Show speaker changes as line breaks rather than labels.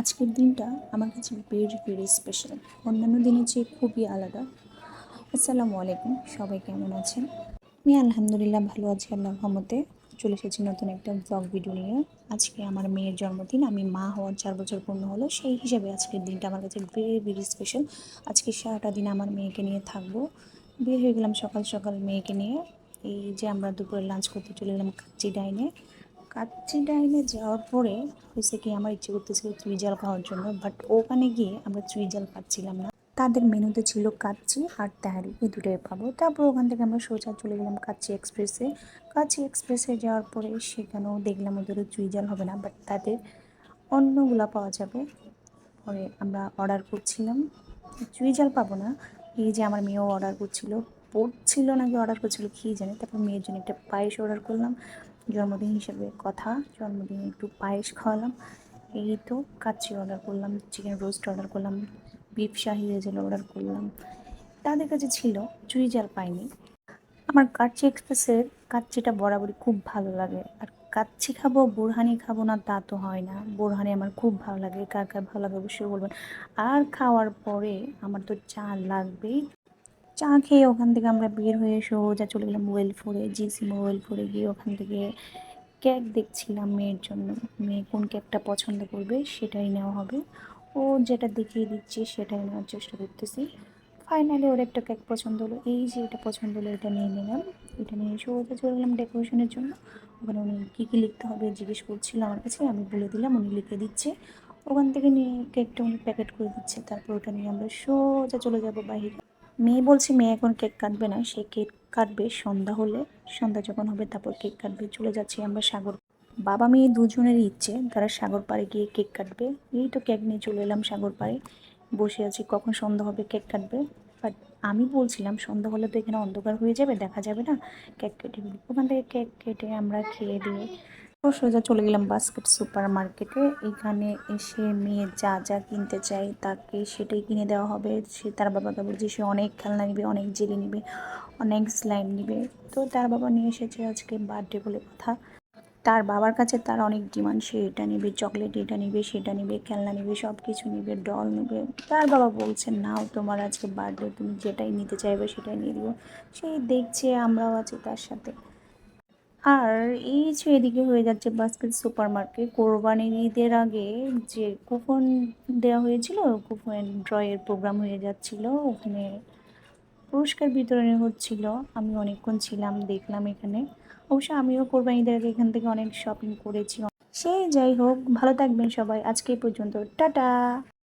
আজকের দিনটা আমার কাছে ভেরি ভেরি স্পেশাল অন্যান্য দিনের চেয়ে খুবই আলাদা। আসসালামু আলাইকুম, সবাই কেমন আছেন? আমি আলহামদুলিল্লাহ ভালো আছি আল্লাহ রহমতে। চলে এসেছি নতুন একটা ব্লগ ভিডিও নিয়ে। আজকে আমার মেয়ের জন্মদিন, আমি মা হওয়ার চার বছর পূর্ণ হলো, সেই হিসাবে আজকের দিনটা আমার কাছে ভেরি ভেরি স্পেশাল আজকে সারাটা দিন আমার মেয়েকে নিয়ে থাকব। বের হয়ে গেলাম সকাল সকাল মেয়েকে নিয়ে। এই যে আমরা দুপুরে লাঞ্চ করতে চলে গেলাম কাচ্চি ডাইনে কাচ্চি ডাইনে যাওয়ার পরে হয়েছে কি আমার ইচ্ছে করতেছিল চুই জাল খাওয়ার জন্য বাট ওখানে গিয়ে আমরা চুই জাল পাচ্ছিলাম না। তাদের মেনুতে ছিল কাচ্চি আর তাহারি এই দুটোই পাবো তারপর ওখান থেকে আমরা সোজা চলে গেলাম কাচ্চি এক্সপ্রেসে। কাচ্চি এক্সপ্রেসে যাওয়ার পরে সেখানেও দেখলাম ওদের চুই জাল হবে না বাট তাদের অন্যগুলা পাওয়া যাবে। পরে আমরা অর্ডার করছিলাম। চুই জাল পাবো না। এই যে আমার মেয়েও অর্ডার করছিল। পড়ছিল নাকি অর্ডার করছিল, কী জানি। তারপর মেয়ের জন্য একটা পায়েস অর্ডার করলাম। জন্মদিন হিসেবে কথা, জন্মদিনে একটু পায়েস খাওয়ালাম। এই তো কাচ্চি অর্ডার করলাম চিকেন রোস্ট অর্ডার করলাম বিফ শাহি রেজেল অর্ডার করলাম। তাদের কাছে ছিল চুই জাল পাইনি। আমার কাচ্চি এক্সপ্রেসের কাচ্চিটা বরাবরই খুব ভালো লাগে। আর কাচ্চি খাব, বোরহানি খাব না, তা তো হয় না। বোরহানি আমার খুব ভালো লাগে, কার কার ভালো লাগে অবশ্যই বলবেন। আর খাওয়ার পরে আমার তো চা লাগবেই। চা খেয়ে ওখান থেকে আমরা বের হয়ে সোজা চলে গেলাম মোবাইল ফোরে জিসিমো ওয়েলফোরে গিয়ে ওখান থেকে কেক দেখছিলাম মেয়ের জন্য। মেয়ে কোন কেকটা পছন্দ করবে সেটাই নেওয়া হবে। ও যেটা দেখিয়ে দিচ্ছে সেটাই নেওয়ার চেষ্টা করতেছি। ফাইনালি ওর একটা কেক পছন্দ হলো। এই যে এটা পছন্দ হলো, এটা নিয়ে নিলাম। এটা নিয়ে সোজা চলে গেলাম ডেকোরেশনের জন্য। ওখানে উনি কী কী লিখতে হবে জিজ্ঞেস করছিল আমার কাছে, আমি বলে দিলাম, উনি লিখে দিচ্ছে। ওখান থেকে নিয়ে কেকটা উনি প্যাকেট করে দিচ্ছে। তারপর ওটা নিয়ে আমরা সোজা চলে যাব বাইরে মেয়ে বলছে, মেয়ে এখন কেক কাটবে না, সে কেক কাটবে সন্ধ্যা হলে। সন্ধ্যা যখন হবে, তারপর কেক কাটবে। চলে যাচ্ছি আমরা সাগর বাবা মেয়ে দুজনের ইচ্ছে, তারা সাগর পাড়ে গিয়ে কেক কাটবে। এই তো কেক নিয়ে চলে এলাম সাগর পাড়ে। বসে আছি, কখন সন্ধ্যা হবে, কেক কাটবে? বাট আমি বলছিলাম, সন্ধ্যা হলে তো এখানে অন্ধকার হয়ে যাবে, দেখা যাবে না। কেক কেটে ওখান থেকে কেক কেটে আমরা খেয়ে দিয়ে সোজা চলে গেলাম বাস্কেট সুপার মার্কেটে এখানে এসে মেয়ে যা যা কিনতে চাই তাকে সেটাই কিনে দেওয়া হবে। সে তার বাবাকে বলছে সে অনেক খেলনা নিবে, অনেক জেলি নিবে, অনেক স্লাইম নিবে। তো তার বাবা নিয়ে এসেছে আজকে বার্থডে বলে কথা। তার বাবার কাছে তার অনেক ডিমান্ড সে এটা নেবে চকলেট এটা নেবে, সেটা নেবে, খেলনা নেবে সব কিছু নেবে ডল নেবে। তার বাবা বলছে, নাও তোমার আজকে বার্থডে তুমি যেটাই নিতে চাইবে সেটাই নিয়ে দিও সেই দেখছে আমরাও আছি তার সাথে। আর এই যে এদিকে হয়ে যাচ্ছে বাস্কেট সুপার মার্কেট কোরবানির ঈদের আগে যে কুপন দেওয়া হয়েছিল, কুপন ড্রয়ের প্রোগ্রাম হয়ে যাচ্ছিল, ওখানে পুরস্কার বিতরণী হচ্ছিল। আমি অনেকক্ষণ ছিলাম, দেখলাম এখানে। অবশ্য আমিও কোরবানিদের আগে এখান থেকে অনেক শপিং করেছি। সেই যাই হোক, ভালো থাকবেন সবাই। আজকে পর্যন্ত। টাটা!